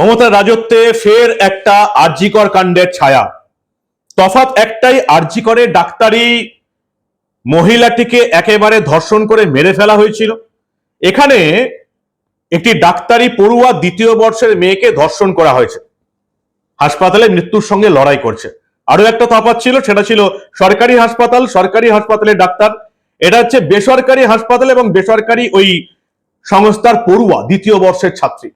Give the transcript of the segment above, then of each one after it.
মমতার রাজত্বে ফের একটা আরজিকর কাণ্ডের ছায়া। তফাৎ একটাই আরজিকরে ডাক্তারি মহিলাটিকে একেবারে ধর্ষণ করে মেরে ফেলা হয়েছিল। এখানে একটি ডাক্তারি পড়ুয়া দ্বিতীয় বর্ষের মেয়েকে ধর্ষণ করা হয়েছে। হাসপাতালে মৃত্যুর সঙ্গে লড়াই করছে। আরও একটা তফাৎ ছিল, সেটা ছিল সরকারি হাসপাতাল, সরকারি হাসপাতালের ডাক্তার। এটা হচ্ছে বেসরকারি হাসপাতাল এবং বেসরকারি ওই সংস্থার পড়ুয়া, দ্বিতীয় বর্ষের ছাত্রী।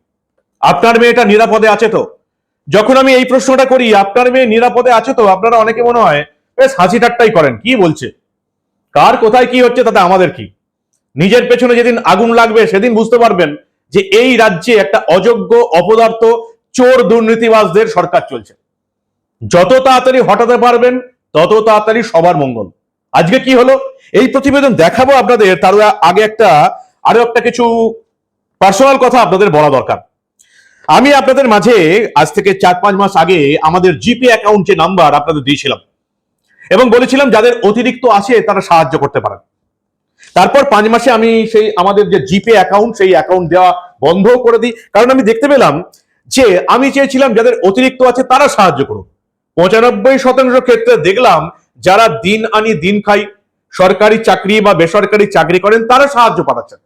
আপনার মেয়েটা নিরাপদে আছে তো? যখন আমি এই প্রশ্নটা করি, আপনার মেয়ে নিরাপদে আছে তো? আপনারা অনেকে মনে হয় বেশ হাসি ঠাট্টাই করেন। কি বলছে? কার কোথায় কি হচ্ছে তাতে আমাদের কি? নিজের পেছনে যেদিন আগুন লাগবে, সেদিন বুঝতে পারবেন যে এই রাজ্যে একটা অযোগ্য, অপদার্থ, চোর দুর্নীতিবাজদের সরকার চলছে। যত তাড়াতাড়ি হটাতে পারবেন, তত তাড়াতাড়ি সবার মঙ্গল। আজকে কি হলো? এই প্রতিবেদন দেখাবো আপনাদের, তার আগে একটা, আরও একটা কিছু পার্সোনাল কথা আপনাদের বলা দরকার। আমি আপনাদের মাঝে আজ থেকে চার পাঁচ মাস আগে আমাদের জিপে অ্যাকাউন্ট যে নাম্বার আপনাদের দিয়েছিলাম এবং বলেছিলাম যাদের অতিরিক্ত আছে তারা সাহায্য করতে পারেন। তারপর পাঁচ মাসে আমি সেই আমাদের যে জিপে অ্যাকাউন্ট সেই অ্যাকাউন্ট দেওয়া বন্ধ করে দিই। কারণ আমি দেখতে পেলাম যে আমি চেয়েছিলাম যাদের অতিরিক্ত আছে তারা সাহায্য করুক। পঁচানব্বই শতাংশ ক্ষেত্রে দেখলাম যারা দিন আনি দিন খাই, সরকারি চাকরি বা বেসরকারি চাকরি করেন তারা সাহায্য পাঠাচ্ছেন।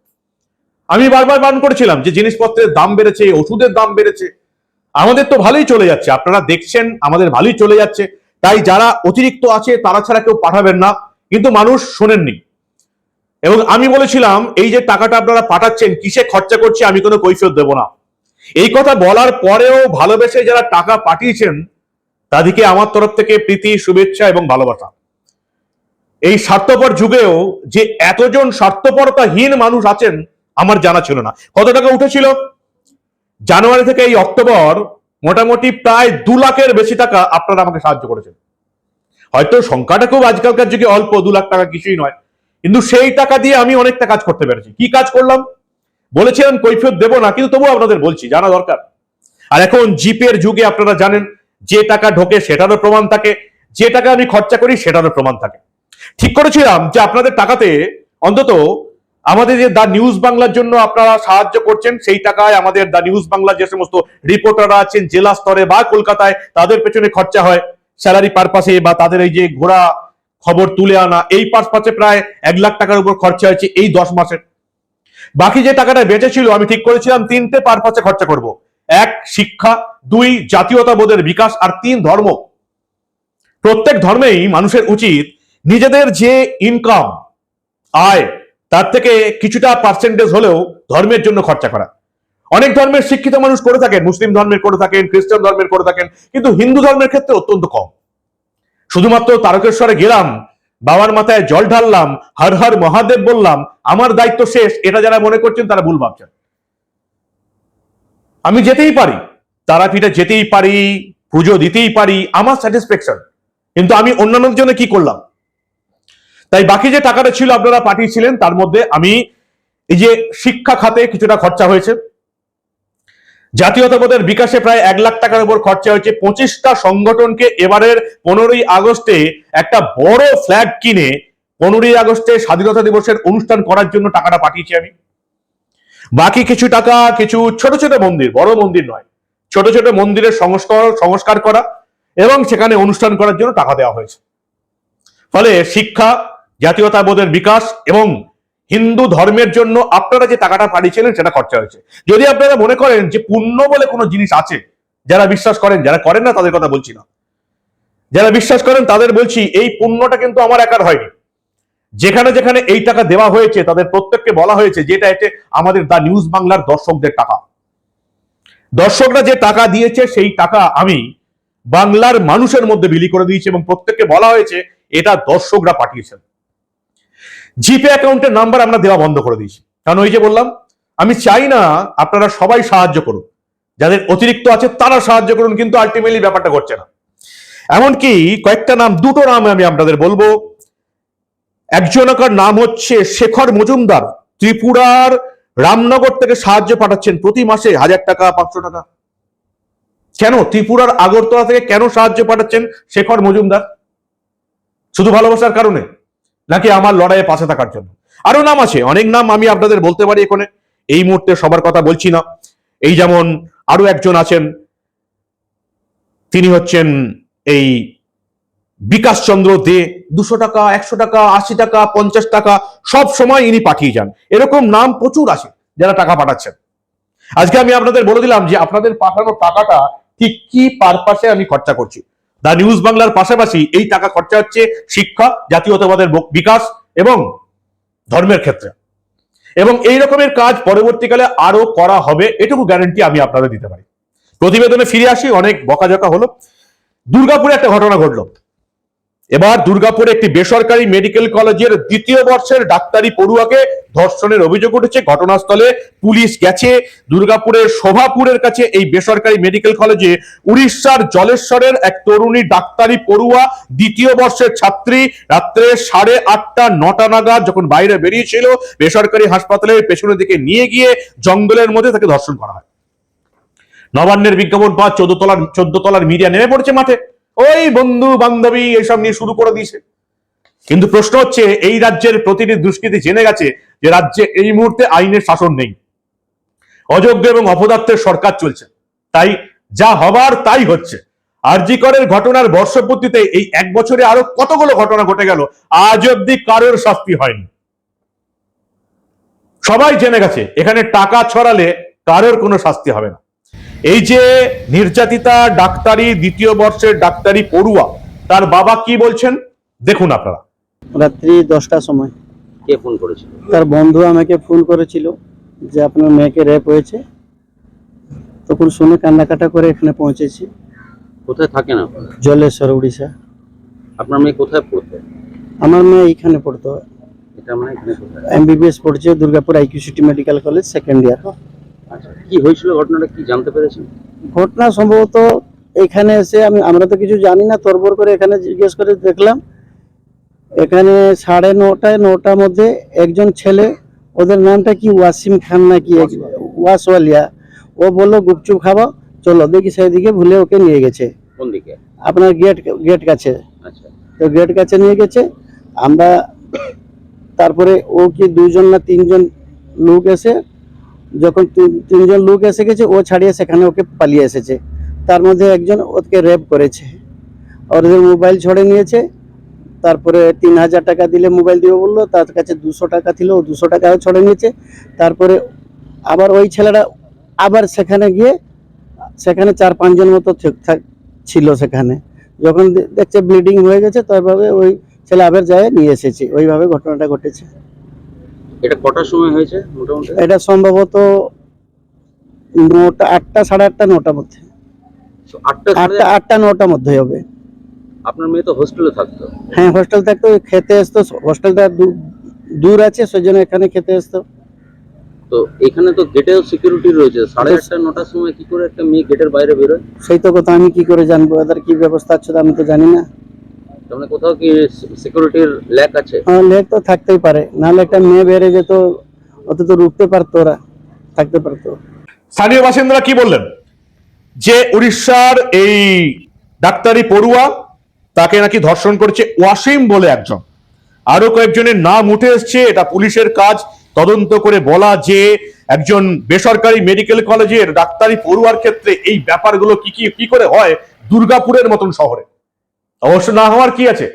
আমি বারবার বারণ করেছিলাম যে জিনিসপত্রের দাম বেড়েছে, ওষুধের দাম বেড়েছে। আমাদের তো ভালোই চলে যাচ্ছে। আপনারা দেখছেন, আমাদের ভালোই চলে যাচ্ছে। তাই যারা অতিরিক্ত আছে, তারা ছাড়া কেউ পাঠাবেন না। কিন্তু মানুষ শোনেননি। এবং আমি বলেছিলাম, এই যে টাকাটা আপনারা পাঠাচ্ছেন, কিসে খরচা করছে আমি কোনো কৈফিয়ত দেব না। এই কথা বলার পরেও ভালোবেসে যারা টাকা পাঠিয়েছেন, তাদেরকে আমার তরফ থেকে প্রীতি, শুভেচ্ছা এবং ভালোবাসা। এই স্বার্থপর যুগেও যে এতজন স্বার্থপরতাহীন মানুষ আছেন আমার জানা ছিল না। কত টাকা উঠেছিল? জানুয়ারি থেকে এই অক্টোবর মোটামুটি প্রায় দু লাখের বেশি টাকা আপনারা আমাকে সাহায্য করেছেন। হয়তো সংখ্যাটা খুব আজকালকার যুগে অল্প, দু লাখ টাকা কিছুই নয়। কিন্তু সেই টাকা দিয়ে আমি অনেকটা কাজ করতে পেরেছি। কি কাজ করলাম? বলেছিলাম, কৈফিয়ত দেবো না, কিন্তু তবুও আপনাদের বলছি, জানা দরকার। আর এখন জিপের যুগে আপনারা জানেন, যে টাকা ঢোকে সেটারও প্রমাণ থাকে, যে টাকা আমি খরচা করি সেটারও প্রমাণ থাকে। ঠিক করেছিলাম যে আপনাদের টাকাতে অন্তত আমাদের যে দা নিউজ বাংলার জন্য আপনারা সাহায্য করছেন, সেই টাকায় আমাদের দা নিউজ বাংলার যে সমস্ত রিপোর্টাররা আছেন, জেলা স্তরে বা কলকাতায়, তাদের পেছনে খরচা হয় স্যালারি পারপাসে বা তাদের এই যে ঘোরা খবর তুলে আনা, এই পারপাসে প্রায় এক লাখ টাকার উপর খরচা হয়েছে এই দশ মাসে বাকি যে টাকাটা বেঁচে ছিল, আমি ঠিক করেছিলাম, তিনটে পারপাসে খরচা করব। এক, শিক্ষা, দুই, জাতীয়তাবোধের বিকাশ, আর তিন, ধর্ম। প্রত্যেক ধর্মেই মানুষের উচিত নিজেদের যে ইনকাম আয় তার থেকে কিছুটা পার্সেন্টেজ হলেও ধর্মের জন্য খরচা করা। অনেক ধর্মের শিক্ষিত মানুষ করে থাকেন, মুসলিম ধর্মের করে থাকেন, খ্রিস্টান ধর্মের করে থাকেন, কিন্তু হিন্দু ধর্মের ক্ষেত্রে অত্যন্ত কম। শুধুমাত্র তারকেশ্বরে গেলাম, বাবার মাথায় জল ঢাললাম, হর হর মহাদেব বললাম, আমার দায়িত্ব শেষ, এটা যারা মনে করছেন তারা ভুল ভাবছেন। আমি যেতেই পারি, তারাপীঠে যেতেই পারি, পুজো দিতেই পারি, আমার স্যাটিসফ্যাকশন কিন্তু আমি অন্যান্যদের জন্য কি করলাম? তাই বাকি যে টাকাটা ছিল আপনারা পাঠিয়েছিলেন, তার মধ্যে আমি এই যে শিক্ষা খাতে কিছুটা খরচা হয়েছে। জাতীয়তাবাদের বিকাশে প্রায় এক লাখ টাকার উপর খরচা হয়েছে। পঁচিশটা সংগঠনকে এবারের পনেরোই আগস্টে একটা বড় ফ্ল্যাগ কিনে পনেরোই আগস্টে স্বাধীনতা দিবসের অনুষ্ঠান করার জন্য টাকাটা পাঠিয়েছি আমি। বাকি কিছু টাকা, কিছু ছোট ছোট মন্দির, বড় মন্দির নয়, ছোট ছোট মন্দিরের সংস্কার সংস্কার করা এবং সেখানে অনুষ্ঠান করার জন্য টাকা দেওয়া হয়েছে। ফলে শিক্ষা জাতীয়তাবোধের বিকাশ এবং হিন্দু ধর্মের জন্য আপনারা যে টাকাটা পাঠিয়েছিলেন সেটা খরচা হয়েছে। যদি আপনারা মনে করেন যে পুণ্য বলে কোনো জিনিস আছে, যারা বিশ্বাস করেন, যারা করেন না তাদের কথা বলছি না। যারা বিশ্বাস করেন তাদের বলছি, এই পুণ্যটা কিন্তু আমার একার হয়নি। যেখানে যেখানে এই টাকা দেওয়া হয়েছে, তাদের প্রত্যেককে বলা হয়েছে যেটা এটা আমাদের দা নিউজ বাংলার দর্শকদের টাকা। দর্শকরা যে টাকা দিয়েছে, সেই টাকা আমি বাংলার মানুষের মধ্যে বিলি করে দিয়েছি এবং প্রত্যেককে বলা হয়েছে, এটা দর্শকরা পাঠিয়েছেন। জিপে অ্যাকাউন্টের নাম্বার আমরা দেওয়া বন্ধ করে দিয়েছি। কারণ ওই যে বললাম, আমি চাই না আপনারা সবাই সাহায্য করুন। যাদের অতিরিক্ত আছে তারা সাহায্য করুন, কিন্তু আলটিমেটলি ব্যাপারটা করছে না। এমনকি কয়েকটা নাম, দুটো নাম আমি আপনাদের বলব। একজনকার নাম হচ্ছে শেখর মজুমদার। ত্রিপুরার রামনগর থেকে সাহায্য পাঠাচ্ছেন প্রতি মাসে হাজার টাকা, পাঁচশো টাকা। কেন? ত্রিপুরার আগরতলা থেকে কেন সাহায্য পাঠাচ্ছেন শেখর মজুমদার? শুধু ভালোবাসার কারণে? নাকি আমার লড়াইয়ে পাশে থাকার জন্য? আরও নাম আছে, অনেক নাম আমি আপনাদের বলতে পারি এখানে। এই মুহূর্তে সবার কথা বলছি না। এই যেমন আরও একজন আছেন, তিনি হচ্ছেন এই বিকাশ চন্দ্র দে, দুশো টাকা, একশো টাকা, আশি টাকা, পঞ্চাশ টাকা, সব সময় ইনি পাঠিয়ে যান। এরকম নাম প্রচুর আছে যারা টাকা পাঠাচ্ছেন। আজকে আমি আপনাদের বলে দিলাম যে আপনাদের পাঠানো টাকাটা ঠিক কি পারপাসে আমি খরচা করছি। দা নিউজ বাংলার পাশাপাশি এই টাকা খরচা হচ্ছে শিক্ষা, জাতীয়তাবাদের বিকাশ এবং ধর্মের ক্ষেত্রে। এবং এই রকমের কাজ পরবর্তীকালে আরও করা হবে, এটুকু গ্যারান্টি আমি আপনাদের দিতে পারি। প্রতিবেদনে ফিরে আসি, অনেক বকাঝকা হলো। দুর্গাপুরে একটা ঘটনা ঘটলো। এবার দুর্গাপুরে একটি বেসরকারি মেডিকেল কলেজের দ্বিতীয় বর্ষের ডাক্তারি পড়ুয়াকে ধর্ষণের অভিযোগ উঠেছে। ঘটনাস্থলে পুলিশ গেছে। দুর্গাপুরের শোভাপুরের কাছে এই বেসরকারি মেডিকেল কলেজে উড়িষ্যার জলেশ্বরের এক তরুণী ডাক্তারি পড়ুয়া, দ্বিতীয় বর্ষের ছাত্রী, রাত্রে সাড়ে আটটা, নটা নাগাদ যখন বাইরে বেরিয়েছিল, বেসরকারি হাসপাতালের পেছনের দিকে নিয়ে গিয়ে জঙ্গলের মধ্যে তাকে ধর্ষণ করা হয়। নবান্নের বিজ্ঞাপন পাওয়া চোদ্দ তলার চোদ্দ তলার মিডিয়া নেমে পড়েছে মাঠে। ওই বন্ধু বান্ধবী এসব নিয়ে শুরু করে দিয়েছে। কিন্তু প্রশ্ন হচ্ছে, এই রাজ্যের প্রতিটি দুষ্কৃতি জেনে গেছে যে রাজ্যে এই মুহূর্তে আইনের শাসন নেই। অযোগ্য এবং অপদার্থের সরকার চলছে। তাই যা হবার তাই হচ্ছে। আরজিকরের ঘটনার বর্ষপূর্তিতে এই এক বছরে আরও কতগুলো ঘটনা ঘটে গেল, আজ অব্দি কারোর শাস্তি হয়নি। সবাই জেনে গেছে, এখানে টাকা ছড়ালে কারোর কোনো শাস্তি হবে না। এই যে নির্যাতিতা ডাক্তারি দ্বিতীয় বর্ষের ডাক্তারি পড়ুয়া তার বাবা কি বলছেন? দেখুন আপনারা। রাত্রি দশটার সময়। কে ফোন করেছিল? তার বন্ধু আমাকে ফোন করেছিল যে আপনার মেয়েকে রেপ হয়েছে। তখন শুনে কান্নাকাটা করে এখানে পৌঁছেছি। কোথায় থাকেন আপনারা? জলেশ্বর উড়িষ্যা। আপনার মেয়ে কোথায় পড়তো? আমার মেয়ে এইখানে পড়তো। এটা মানে এখানে কোথায়? এমবিবিএস পড়ছে Durgapur IQ city medical college second year আচ্ছা কি হয়েছিল ঘটনাটা কি জানতে পেরেছেন? ঘটনা সম্ভবত এখানে এসে আমি আমরা তো কিছু জানি না তরবর করে এখানে জিজ্ঞেস করে দেখলাম। এখানে সাড়ে নটায় নটার মধ্যে একজন ছেলে ওদের নামটা কি ওয়াসিম খান নাকি? ওয়াসওয়ালিয়া। ও বলল গুপচুপ খাব চলো দেখি সেদিকে ভুলে ওকে নিয়ে গেছে। কোন দিকে? আপনার গেট গেট কাছে। আচ্ছা। তো গেট কাছে নিয়ে গেছে। আমরা তারপরে ও কি দুজন না তিনজন লোক এসে যখন তিন- তিনজন লোক এসে গেছে, ও ছাড়িয়ে সেখানে ওকে পালিয়ে এসেছে। তার মধ্যে একজন ওকে রেপ করেছে। আর ওদের মোবাইল ছড়ে নিয়েছে। তারপরে তিন হাজার টাকা দিলে মোবাইল দিবে বলল, তার কাছে দুশো টাকা ছিল, ও দুশো টাকাও ছড়ে নিয়েছে। তারপরে আবার ওই ছেলেটা আবার সেখানে গিয়ে, সেখানে চার পাঁচজন মতো ঠিকঠাক ছিল সেখানে। যখন দেখছে ব্লিডিং হয়ে গেছে তারভাবে ওই ছেলে আবার যায় নিয়ে এসেছে। ওইভাবে ঘটনাটা ঘটেছে। এটা কটার সময় হয়েছে মোটামুটি? এটা সম্ভবত নটা আটটা সাড়ে আটটা নটার মধ্যে। আটটা আটটা আটটা নটার মধ্যে হবে। আপনার মেয়ে তো হোস্টেলে থাকতো। হ্যাঁ হোস্টেল থাকতো খেতে আসতো হোস্টেলটা দূর আছে সেই জন্য এখানে খেতে আসতো। তো এখানে তো গেটেও সিকিউরিটি রয়েছে। সাড়ে আটটা নটার সময় কি করে একটা মেয়ে গেটের বাইরে বেরোয়? সেই তো কথা আমি কি করে জানব ওদের কি ব্যবস্থা আছে তা আমি তো জানি না। মানে কোথাও কি সিকিউরিটির ল্যাক আছে? হ্যাঁ লেট তো থাকতেই পারে। নাহলে একটা মেয়ে বেড়ে যেত অত তো রুখতে পারতো ওরা থাকতে পারতো। স্থানীয় বাসিন্দারা কি বললেন? যে উড়িষ্যার এই ডাক্তারি পড়ুয়া তাকে নাকি ধর্ষণ করেছে ওয়াসিম বলে একজন। আরও কয়েকজনের নাম উঠে এসছে এটা পুলিশের কাজ। তদন্ত করে বলা যে একজন বেসরকারি মেডিকেল কলেজের ডাক্তারি পড়ুয়ার ক্ষেত্রে এই ব্যাপারগুলো কি কি কি করে হয় দুর্গাপুরের মতন শহরে। অবশ্য না হওয়ার কি আছে?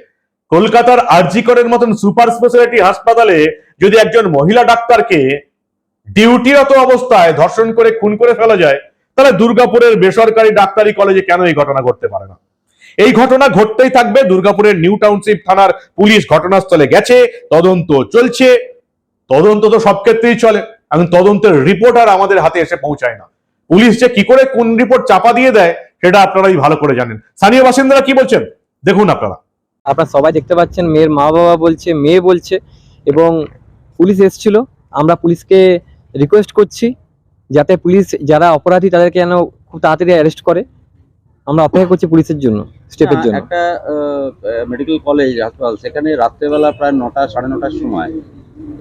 কলকাতার আরজিকরের মতন সুপার স্পেশালিটি হাসপাতালে যদি একজন মহিলা ডাক্তারকে ডিউটিরত অবস্থায় ধর্ষণ করে খুন করে ফেলা যায়, তাহলে দুর্গাপুরের বেসরকারি ডাক্তারি কলেজে কেন এই ঘটনা ঘটতে পারে না? এই ঘটনা ঘটতেই থাকবে। দুর্গাপুরের নিউ টাউনশিপ থানার পুলিশ ঘটনাস্থলে গেছে, তদন্ত চলছে। তদন্ত তো সব ক্ষেত্রেই চলে। এখন তদন্তের রিপোর্ট আর আমাদের হাতে এসে পৌঁছায় না। পুলিশ যে কি করে কোন রিপোর্ট চাপা দিয়ে দেয়, সেটা আপনারাই ভালো করে জানেন। স্থানীয় বাসিন্দারা কি বলছেন? দেখুন আপনারা। আপনারা সবাই দেখতে পাচ্ছেন মেয়ের মা বাবা বলছে মেয়ে বলছে এবং পুলিশ এসেছিল। আমরা পুলিশকে রিকোয়েস্ট করছি যাতে পুলিশ যারা অপরাধী তাদেরকে যেন খুব তাড়াতাড়ি অ্যারেস্ট করে। আমরা অপেক্ষা করছি পুলিশের জন্য স্টেপের জন্য। একটা মেডিকেল কলেজ হাসপাতাল সেখানে রাত্রেবেলা প্রায় নটা সাড়ে নটার সময়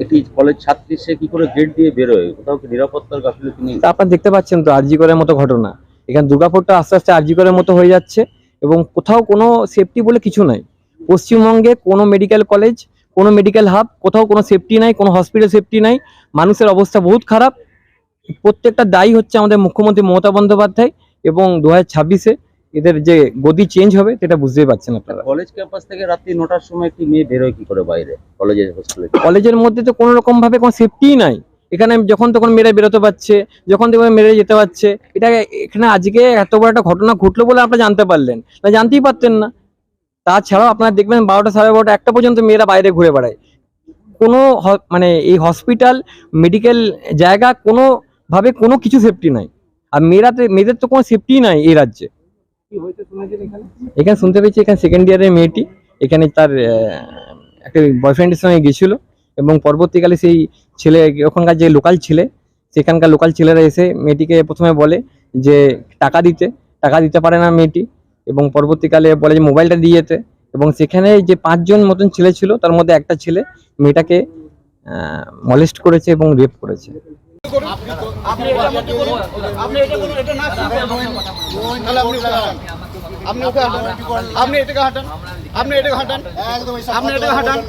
একটি কলেজ ছাত্রী সে কি করে গেট দিয়ে বেরোয়? কোথাও কি নিরাপত্তার গাফিলতি নেই তা আপনারা দেখতে পাচ্ছেন তো আরজি করার মতো ঘটনা। এখানে দুর্গাপুরটা আস্তে আস্তে আরজি করার মতো হয়ে যাচ্ছে। এবং কোথাও কোনো সেফটি বলে কিছু নাই। পশ্চিমবঙ্গে কোনো মেডিকেল কলেজ কোনো মেডিকেল হাব কোথাও কোনো সেফটি নাই কোনো হসপিটাল সেফটি নাই। মানুষের অবস্থা বহুত খারাপ। প্রত্যেকটা দায়ী হচ্ছে আমাদের মুখ্যমন্ত্রী মমতা বন্দ্যোপাধ্যায় এবং দু হাজার ছাব্বিশে এদের যে গতি চেঞ্জ হবে সেটা বুঝতেই পারছেন আপনারা। কলেজ ক্যাম্পাস থেকে রাত্রি নটার সময় একটি মেয়ে বেরোয় কি করে বাইরে? কলেজের হোস্টেলে কলেজের মধ্যে তো কোনো রকম ভাবে কোনো সেফটিই নাই। এখানে যখন তখন মেয়েরা বেরোতে পারছে, যখন তখন মেরে যেতে পারছে, এটা এখানে আজকে এত বড় একটা ঘটনা ঘটলো বলে আপনারা জানতে পারলেন। না, জানতেই পারতেন না। তাছাড়াও আপনারা দেখবেন বারোটা সাড়ে বারোটা, একটা পর্যন্ত মেয়েরা বাইরে ঘুরে বেড়ায়। কোনো মানে এই হসপিটাল, মেডিকেল জায়গা কোনো ভাবে কোনো কিছু সেফটি নাই। আর মেয়েরাতে মেয়েদের তো কোনো সেফটি নাই এই রাজ্যে। এখানে শুনতে পেয়েছি, এখানে সেকেন্ড ইয়ারের মেয়েটি, এখানে তার একটা বয়ফ্রেন্ডের সঙ্গে গেছিল। এবং পরবর্তীকালে সেই ছেলে, ওখানকার যে লোকাল ছেলে, সেখানকার লোকাল ছেলেরা এসে মেয়েটিকে প্রথমে বলে যে টাকা দিতে টাকা দিতে পারে না মেয়েটি এবং পরবর্তীকালে বলে যে মোবাইলটা দিয়ে যেতে এবং সেখানে যে পাঁচজন মতন ছেলে ছিল, তার মধ্যে একটা ছেলে মেয়েটাকে মলেস্ট করেছে এবং রেপ করেছে। আপনি এটা মধ্যে আপনি এটা করুন এটা না তাহলে আপনি ওকে হাঁটান। আপনি ওকে হাঁটান। আপনি এটাকে হাঁটান। আপনি এটাকে হাঁটান।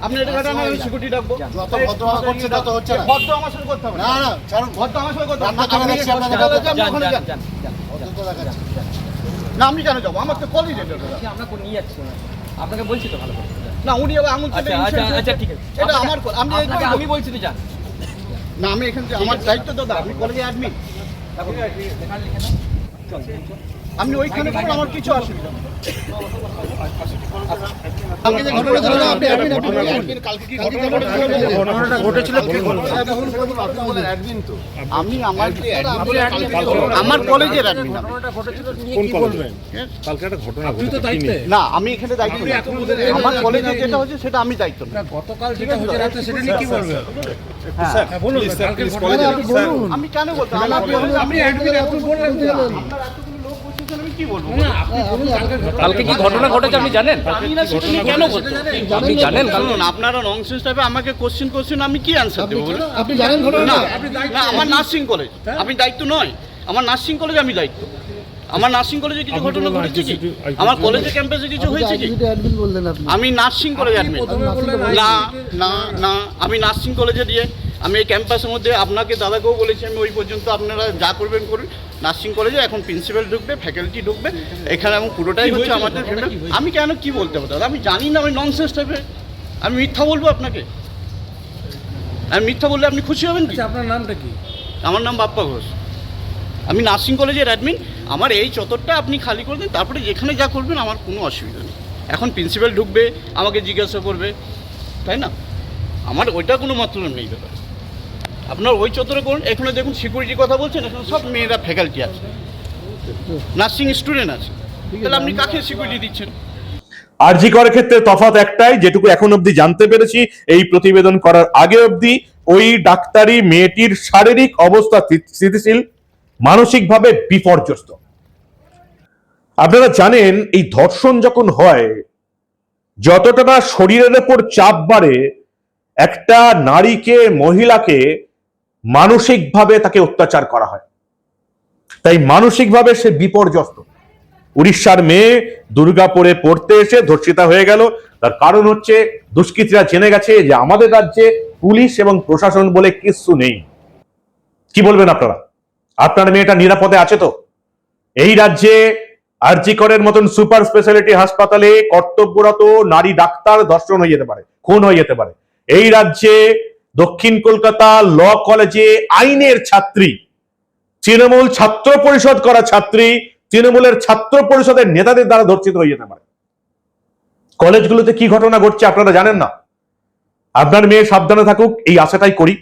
আপনি এটাকে হাঁটান আপনি আমি সিকিউরিটি ডাকবো। যত ভদ্রভাবে করছে তত হচ্ছে না। ভদ্র আমার সাথে করতে হবে না না ছাড়ুন। ভদ্র আমার সাথে করতে হবে করে আপনি। যান, ওখানে যান। দেখাচ্ছে। না আমি কেন যাব? আমার তো কলেজ এটা আমরা নিয়ে যাচ্ছি আপনাকে বলছি তো ভালো করে। না উনি আবার আঙুল চেপে insurance ঠিক আছে। এটা আমার কল- আমি এই আমি বলছি তো যান। না আমি এখান থেকে আমার দায়িত্ব দাদা আমি কলেজে অ্যাডমিট আপনি ওইখানে করুন আমার কিছু অসুবিধা নেই। কালকে যে ঘটনা ছিল না, আপনি admin, আপনি বলুন। কালকে কি ঘটনা ঘটেছিল? ঘটনাটা ঘটেছিল। কে বলবে আপনি আমাদের অ্যাডমিন তো। আমি আমার কলেজের না। আমি এখানে দায়িত্ব। আমার কলেজে যেটা হচ্ছে সেটা আমি দায়িত্ব। গতকাল যেটা সেটা নিয়ে কি বলবেন? হ্যাঁ কলেজে আমি কেন বলতে আমার কলেজে আমি অ্যাডমিন আপনি কি বলব? কালকে কি ঘটনা ঘটেছে আপনি জানেন? কেন আপনি জানেন শুনুন আপনারা ননসেন্স টাইপে আমাকে কোশ্চেন কোশ্চেন আমি কি অ্যান্সার দেবো আপনি জানেন না না আমার নার্সিং কলেজ আমি দায়িত্ব নয় আমার নার্সিং কলেজে আমি দায়িত্ব। আমার নার্সিং কলেজে কিছু ঘটনা ঘটেছে কি? আমার কলেজে ক্যাম্পাসে কিছু হয়েছে কি? আমি নার্সিং কলেজে অ্যাডমিট না না না আমি নার্সিং কলেজে দিয়ে আমি এই ক্যাম্পাসের মধ্যে আপনাকে দাদাকেও বলেছি আমি ওই পর্যন্ত আপনারা যা করবেন করুন। নার্সিং কলেজে এখন প্রিন্সিপাল ঢুকবে ফ্যাকাল্টি ঢুকবে। এখানে এবং পুরোটাই হচ্ছে আমাদের আমি কেন কি বলতে হবে দাদা আমি জানি না আমি ননসেন্স টাইপের আমি মিথ্যা বলব আপনাকে? আমি মিথ্যা বললে আপনি খুশি হবেন কি? আপনার নামটা কি? আমার নাম বাপ্পা ঘোষ। আমি নার্সিং কলেজের অ্যাডমিন আমার এই চত্বরটা আপনি খালি করে দিন তারপরে যেখানে যা করবেন আমার কোনো অসুবিধা নেই। এখন প্রিন্সিপাল ঢুকবে আমাকে জিজ্ঞাসা করবে তাই না? আমার ওইটা কোনো মাত্র নেই দাদা আপনার ওই চত্বরে করুন এখানে দেখুন সিকিউরিটির কথা বলছেন এখানে সব মেয়েরা ফ্যাকাল্টি আছে। নার্সিং স্টুডেন্ট আছে। তাহলে আপনি কাকে সিকিউরিটি দিচ্ছেন? আরজি করার ক্ষেত্রে তফাৎ একটাই যেটুকু এখন অবধি জানতে পেরেছি এই প্রতিবেদন করার আগে অবধি ওই ডাক্তারি মেয়েটির শারীরিক অবস্থা স্থিতি- স্থিতিশীল মানসিকভাবে বিপর্যস্ত। আপনারা জানেন এই ধর্ষণ যখন হয় যতটা না শরীরের উপর চাপ বাড়ে একটা নারীকে মহিলাকে মানসিকভাবে তাকে অত্যাচার করা হয়। তাই মানসিকভাবে সে বিপর্যস্ত। উড়িষ্যার মেয়ে দুর্গাপুরে পড়তে এসে ধর্ষিতা হয়ে গেল। তার কারণ হচ্ছে দুষ্কৃতীরা জেনে গেছে যে আমাদের রাজ্যে পুলিশ এবং প্রশাসন বলে কিচ্ছু নেই। কি বলবেন আপনারা? আপনার মেয়েটা নিরাপদে আছে তো? এই রাজ্যে আরজিকরের মতন সুপার স্পেশালিটি হাসপাতালে কর্তব্যরত নারী ডাক্তার ধর্ষণ হয়ে যেতে পারে, খুন হয়ে যেতে পারে। এই রাজ্যে দক্ষিণ কলকাতা ল কলেজে আইনের ছাত্রী, তৃণমূল ছাত্র পরিষদ করা ছাত্রী, তৃণমূলের ছাত্র পরিষদের নেতাদের দ্বারা ধর্ষিত হয়ে যেতে পারে। কলেজগুলোতে কি ঘটনা ঘটছে আপনারা জানেন না? আপনার মেয়ে সাবধানে থাকুক, এই আশাটাই করি।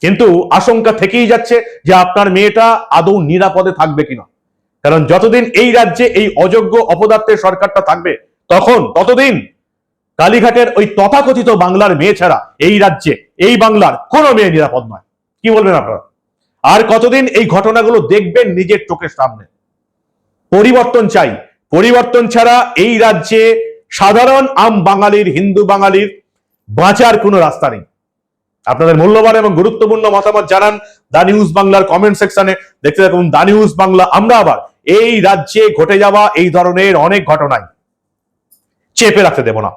কিন্তু আশঙ্কা থেকেই যাচ্ছে যে আপনার মেয়েটা আদৌ নিরাপদে থাকবে কিনা। কারণ যতদিন এই রাজ্যে এই অযোগ্য অপদার্থের সরকারটা থাকবে, তখন, ততদিন কালীঘাটের ওই তথাকথিত বাংলার মেয়ে ছাড়া এই রাজ্যে এই বাংলার কোনো মেয়ে নিরাপদ নয়। কি বলবেন আপনারা? আর কতদিন এই ঘটনাগুলো দেখবেন নিজের চোখের সামনে? পরিবর্তন চাই। পরিবর্তন ছাড়া এই রাজ্যে সাধারণ আম বাঙালির, হিন্দু বাঙালির বাঁচার কোনো রাস্তা নেই। আপনাদের মূল্যবান এবং গুরুত্বপূর্ণ মতামত জানান দা নিউজ বাংলার কমেন্ট সেকশনে দেখতে থাকুন দা নিউজ বাংলা। আমরা আবার এই রাজ্যে ঘটে যাওয়া এই ধরনের অনেক ঘটনায় চেপে রাখতে দেব না।